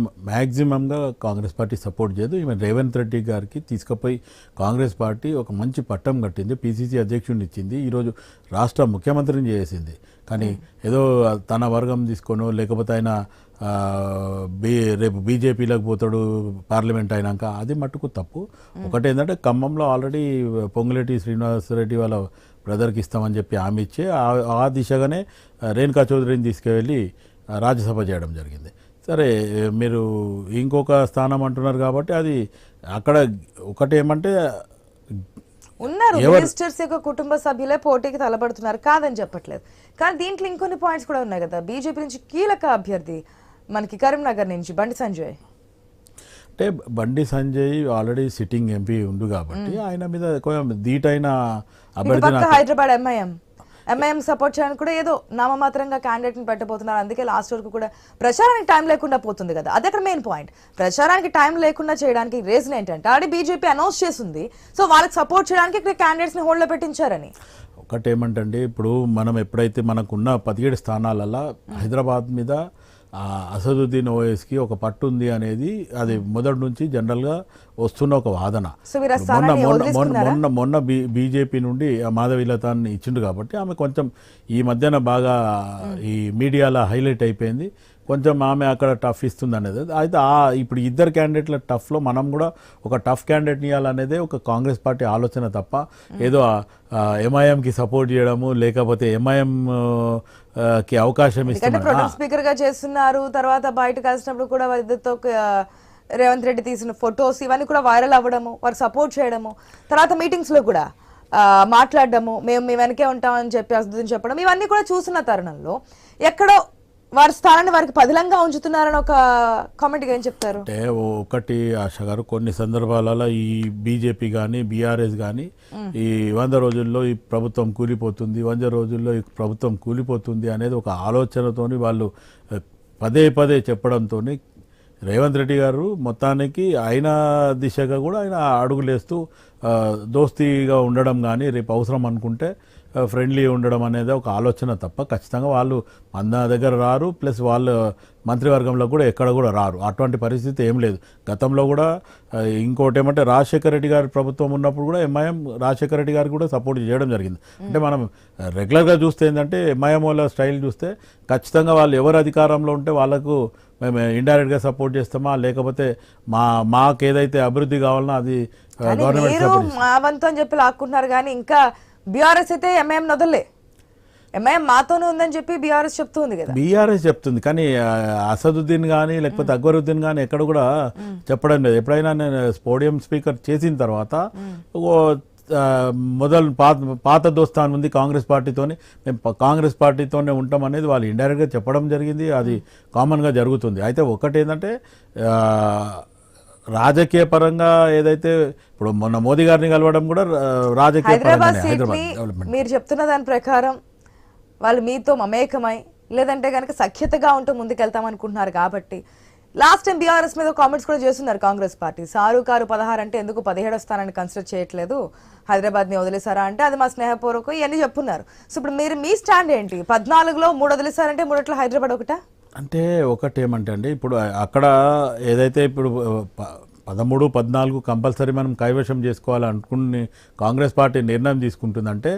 మ్యాక్సిమంగా Congress party support చేయదు. Even Revanth Reddy గారికి తీసుకుపోయి కాంగ్రెస్ పార్టీ ఒక మంచి పట్టం కట్టింది. పిసిసి అధ్యక్షుడిని ఇచ్చింది. ఈరోజు రాష్ట్ర ముఖ్యమంత్రిని చేసింది. కానీ ఏదో తన వర్గం తీసుకోనో లేకపోతే ఆయన బీ రేపు బీజేపీలోకి పోతాడు పార్లమెంట్ అయినాక అది మట్టుకు తప్పు. ఒకటి ఏంటంటే ఖమ్మంలో ఆల్రెడీ పొంగులేటి శ్రీనివాసరెడ్డి వాళ్ళ బ్రదర్కి ఇస్తామని చెప్పి హామీ ఇచ్చి ఆ- దిశగానే రేణుకా చౌదరిని తీసుకువెళ్ళి రాజ్యసభ చేయడం జరిగింది. సరే మీరు ఇంకొక స్థానం అంటున్నారు కాబట్టి అది అక్కడ ఒకటి ఏమంటే ఉన్నారు. మినిస్టర్స్ యొక్క కుటుంబ సభ్యులే పోటీకి తలపడుతున్నారు కాదని చెప్పట్లేదు. కానీ దీంట్లో ఇంకొన్ని పాయింట్స్ కూడా ఉన్నాయి కదా. బీజేపీ నుంచి కీలక అభ్యర్థి మనకి కరీంనగర్ నుంచి బండి సంజయ్. అంటే Bandi Sanjay already sitting MP ఉండు కాబట్టి ఆయన మీద కొంచెం ఇటు అభ్యర్థి హైదరాబాద్ ఎంఐఎం. ఎంఐఎం సపోర్ట్ చేయడానికి కూడా ఏదో నామమాత్రంగా క్యాండిడేట్ని పెట్టబోతున్నారు. అందుకే లాస్ట్ వరకు కూడా ప్రచారానికి టైం లేకుండా పోతుంది కదా. అది అక్కడ మెయిన్ పాయింట్ ప్రచారానికి టైం లేకుండా చేయడానికి రీజన్ ఏంటంటే ఆల్రెడీ బీజేపీ అనౌన్స్ చేసింది. సో వాళ్ళకి సపోర్ట్ చేయడానికి ఇక్కడ క్యాండిడేట్స్ని హోల్డ్లో పెట్టించారని. ఒకటేమంటండి ఇప్పుడు మనం ఎప్పుడైతే మనకున్న పదిహేడు స్థానాలలో హైదరాబాద్ మీద అసదుద్దీన్ ఓఎస్కి ఒక పట్టు ఉంది అనేది అది మొదటి నుంచి జనరల్గా వస్తున్న ఒక వాదన మొన్న మొన్న మొన్న? మొన్న బీజేపీ నుండి ఆ మాధవీలతాన్ని ఇచ్చిండు కాబట్టి ఆమె కొంచెం ఈ మధ్యన బాగా ఈ మీడియాలో హైలైట్ అయిపోయింది కొంచెం ఆమె అక్కడ టఫ్ ఇస్తుంది అనేది అయితే ఆ ఇప్పుడు ఇద్దరు క్యాండిడేట్ల టఫ్లో మనం కూడా ఒక టఫ్ క్యాండిడేట్ ఇవ్వాలనేదే ఒక కాంగ్రెస్ పార్టీ ఆలోచన తప్ప ఏదో ఎంఐఎంకి సపోర్ట్ చేయడము లేకపోతే ఎంఐఎం కి అవకాశం ప్రొటెక్ట్ స్పీకర్గా చేస్తున్నారు తర్వాత బయట కలిసినప్పుడు కూడా వాళ్ళిద్దరితో ఆ, రేవంత్ రెడ్డి తీసిన ఫొటోస్ ఇవన్నీ కూడా వైరల్ అవ్వడము వారికి సపోర్ట్ చేయడము తర్వాత మీటింగ్స్లో కూడా మాట్లాడడము మేము మీ వెనకే ఉంటామని చెప్పి అసదుద్దీన్ చెప్పడం ఇవన్నీ కూడా చూసిన తరుణంలో ఎక్కడో వారి స్థానాన్ని వారికి పదిలంగా ఉంచుతున్నారని ఒక కామెంట్ ఏం చెప్తారు? అంటే ఒకటి ఆశ గారు కొన్ని సందర్భాలలో ఈ బీజేపీ కానీ బీఆర్ఎస్ కానీ ఈ వంద రోజుల్లో ఈ ప్రభుత్వం కూలిపోతుంది వంద రోజుల్లో ఈ ప్రభుత్వం కూలిపోతుంది అనేది ఒక ఆలోచనతోని వాళ్ళు పదే పదే చెప్పడంతో రేవంత్ రెడ్డి గారు మొత్తానికి ఆయన దిశగా కూడా ఆయన అడుగులేస్తూ దోస్తీగా ఉండడం కానీ రేపు అవసరం అనుకుంటే ఫ్రెండ్లీ ఉండడం అనేది ఒక ఆలోచన తప్ప ఖచ్చితంగా వాళ్ళు మన దగ్గర రారు ప్లస్ వాళ్ళు మంత్రివర్గంలో కూడా ఎక్కడ కూడా రారు. అటువంటి పరిస్థితి ఏం లేదు. గతంలో కూడా ఇంకోటి ఏమంటే రాజశేఖర రెడ్డి గారి ప్రభుత్వం ఉన్నప్పుడు కూడా ఎంఐఎం రాజశేఖర రెడ్డి గారికి కూడా సపోర్ట్ చేయడం జరిగింది. అంటే మనం రెగ్యులర్గా చూస్తే ఏంటంటే ఎంఐఎం వాళ్ళ స్టైల్ చూస్తే ఖచ్చితంగా వాళ్ళు ఎవరు అధికారంలో ఉంటే వాళ్ళకు మేము ఇండైరెక్ట్గా సపోర్ట్ చేస్తామా? లేకపోతే మా మాకు ఏదైతే అభివృద్ధి కావాలన్నా అది గవర్నమెంట్ మా వంతు అని చెప్పి లాక్కుంటున్నారు కానీ ఇంకా బీఆర్ఎస్ అయితే ఎంఐఎం నొదలే. ఎంఐఎం మాతోనే ఉందని చెప్పి బీఆర్ఎస్ చెప్తూ ఉంది కదా. బీఆర్ఎస్ చెప్తుంది. కానీ అసదుద్దీన్ కానీ లేకపోతే అక్బరుద్దీన్ కానీ ఎక్కడ కూడా చెప్పడం లేదు. ఎప్పుడైనా నేను పోడియం స్పీకర్ చేసిన తర్వాత మొదలు పాత పాత దోస్తాన్ ఉంది కాంగ్రెస్ పార్టీతోని. మేము కాంగ్రెస్ పార్టీతోనే ఉంటాం అనేది వాళ్ళు ఇండైరెక్ట్గా చెప్పడం జరిగింది. అది కామన్గా జరుగుతుంది. అయితే ఒకటి ఏంటంటే రాజకీయ పరంగా ఏదైతే ఇప్పుడు మొన్న మోదీ గారిని కలవడం కూడా రాజకీయ హైదరాబాద్ మీరు చెప్తున్న దాని ప్రకారం వాళ్ళు మీతో మమేకమై లేదంటే కనుక సఖ్యతగా ఉంటూ ముందుకెళ్తాం అనుకుంటున్నారు కాబట్టి లాస్ట్ టైం బీఆర్ఎస్ మీద కామెంట్స్ కూడా చేస్తున్నారు కాంగ్రెస్ పార్టీ. సారు కారు పదహారు అంటే ఎందుకు పదిహేడో స్థానాన్ని కన్సిడర్ చేయట్లేదు? హైదరాబాద్ని వదిలేసారా అంటే అది మా స్నేహపూర్వకం ఇవన్నీ చెప్పున్నారు. సో ఇప్పుడు మీరు మీ స్టాండ్ ఏంటి? పద్నాలుగులో మూడు వదిలేసారంటే మూడట్లో హైదరాబాద్ ఒకటా? అంటే ఒకటి ఏమంటే అండి ఇప్పుడు అక్కడ ఏదైతే ఇప్పుడు పదమూడు పద్నాలుగు కంపల్సరీ మనం కైవశం చేసుకోవాలనుకుని కాంగ్రెస్ పార్టీ నిర్ణయం తీసుకుంటుందంటే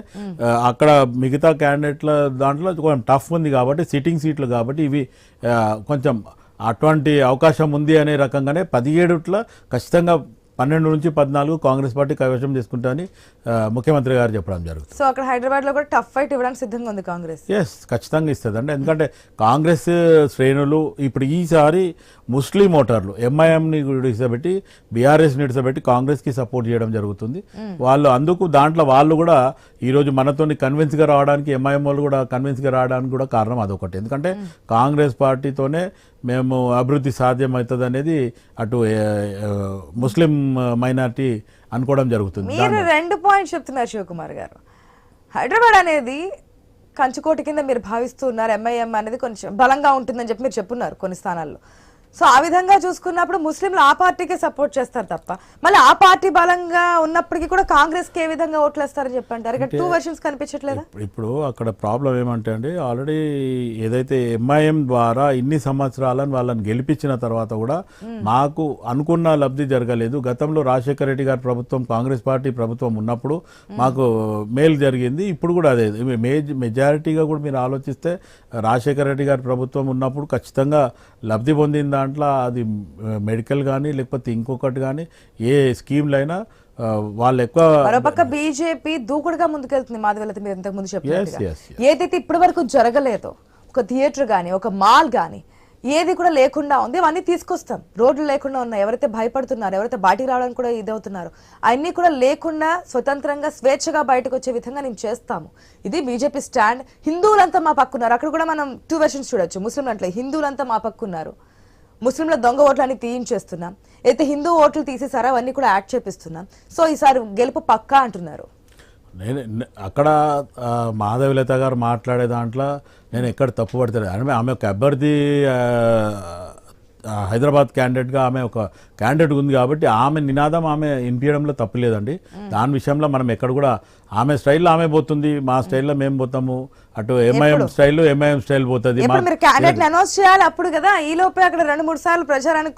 అక్కడ మిగతా క్యాండిడేట్ల దాంట్లో కొంచెం టఫ్ ఉంది కాబట్టి సిట్టింగ్ సీట్లు కాబట్టి ఇవి కొంచెం అటువంటి అవకాశం ఉంది అనే రకంగానే పదిహేడుట్ల ఖచ్చితంగా పన్నెండు నుంచి పద్నాలుగు కాంగ్రెస్ పార్టీ కైవశం చేసుకుంటామని ముఖ్యమంత్రి గారు చెప్పడం జరుగుతుంది. సో అక్కడ హైదరాబాద్లో కూడా టఫ్ ఫైట్ ఇవ్వడానికి సిద్ధంగా ఉంది కాంగ్రెస్. ఎస్ ఖచ్చితంగా ఇస్తుంది అండి ఎందుకంటే కాంగ్రెస్ శ్రేణులు ఇప్పుడు ఈసారి ముస్లిం ఓటర్లు ఎంఐఎంని నిడిసబెట్టి బీఆర్ఎస్ని నిడిసబెట్టి కాంగ్రెస్కి సపోర్ట్ చేయడం జరుగుతుంది. వాళ్ళు అందుకు దాంట్లో వాళ్ళు కూడా ఈరోజు మనతోని కన్విన్స్గా రావడానికి ఎంఐఎం వాళ్ళు కూడా కన్విన్స్గా రావడానికి కూడా కారణం అదొకటి. ఎందుకంటే కాంగ్రెస్ పార్టీతోనే మేము అభివృద్ధి సాధ్యమవుతుంది అనేది అటు ముస్లిం మైనార్టీ అనుకోవడం జరుగుతుంది. మీరు రెండు పాయింట్స్ చెప్తున్నారు శివకుమార్ గారు. హైదరాబాద్ అనేది కంచుకోట కింద మీరు భావిస్తున్నారు ఎంఐఎం అనేది కొంచెం బలంగా ఉంటుందని చెప్పి మీరు చెప్పున్నారు కొన్ని స్థానాల్లో. సో ఆ విధంగా చూసుకున్నప్పుడు ముస్లింలు ఆ పార్టీకే సపోర్ట్ చేస్తారు తప్ప మళ్ళీ ఆ పార్టీ బలంగా ఉన్నప్పటికీ కూడా కాంగ్రెస్కి ఏ విధంగా ఓట్లు వేస్తారని చెప్పంటారు? ఇక్కడ టూ వర్షన్స్ కనిపించట్లేదా? ఇప్పుడు- అక్కడ ప్రాబ్లం ఏమంటే అండి ఆల్రెడీ ఏదైతే ఎంఐఎం ద్వారా ఇన్ని సంవత్సరాలను వాళ్ళని గెలిపించిన తర్వాత కూడా మాకు అనుకున్న లబ్ధి జరగలేదు. గతంలో రాజశేఖర రెడ్డి గారి ప్రభుత్వం కాంగ్రెస్ పార్టీ ప్రభుత్వం ఉన్నప్పుడు మాకు మేలు జరిగింది. ఇప్పుడు కూడా అదే మేజ్ మెజారిటీగా కూడా మీరు ఆలోచిస్తే రాజశేఖర రెడ్డి గారి ప్రభుత్వం ఉన్నప్పుడు ఖచ్చితంగా లబ్ధి పొందిన దాంట్లో అది మెడికల్ కానీ లేకపోతే ఇంకొకటి కానీ ఏ స్కీమ్లైనా ఆ, వాళ్ళు ఎక్కువ మరోపక్క బీజేపీ దూకుడుగా ముందుకెళ్తుంది మాధవలత మీరు ఇంతకు ముందు చెప్పినట్టుగా. Yes, yes. ఏదైతే ఇప్పటి వరకు జరగలేదో ఒక థియేటర్ కానీ ఒక మాల్ కానీ ఏది కూడా లేకుండా ఉంది అవన్నీ తీసుకొస్తాం. రోడ్లు లేకుండా ఉన్నాయి ఎవరైతే భయపడుతున్నారు ఎవరైతే బయటికి రావడానికి కూడా ఇదవుతున్నారు అన్నీ కూడా లేకుండా స్వతంత్రంగా స్వేచ్ఛగా బయటకు వచ్చే విధంగా నేను చేస్తాము. ఇది బీజేపీ స్టాండ్. హిందువులంతా మా పక్కున్నారు అక్కడ కూడా మనం టూ వెర్షన్స్ చూడొచ్చు. ముస్లింలు అంటే హిందువులంతా మా పక్కున్నారు ముస్లింల దొంగ ఓట్లని తీయించేస్తున్నాం. అయితే హిందూ ఓట్లు తీసేసారా అవన్నీ కూడా యాడ్ చేపిస్తున్నాం. సో ఈసారి గెలుపు పక్కా అంటున్నారు. నేను అక్కడ మాధవిలత గారు మాట్లాడే దాంట్లో నేను ఎక్కడ తప్పు పడతాను ఆమె ఆమె ఒక అభ్యర్థి హైదరాబాద్ క్యాండిడేట్గా ఆమె ఒక క్యాండిడేట్ ఉంది కాబట్టి ఆమె నినాదం ఆమె వినిపించడంలో తప్పు లేదండి దాని విషయంలో మనం ఎక్కడ కూడా ఆమె స్టైల్లో ఆమె పోతుంది మా స్టైల్లో మేము పోతాము అటు ఎంఐఎం స్టైల్లో ఎంఐఎం స్టైల్ పోతుంది అప్పుడు కదా ఈ లోపే అక్కడ రెండు మూడు సార్లు ప్రచారానికి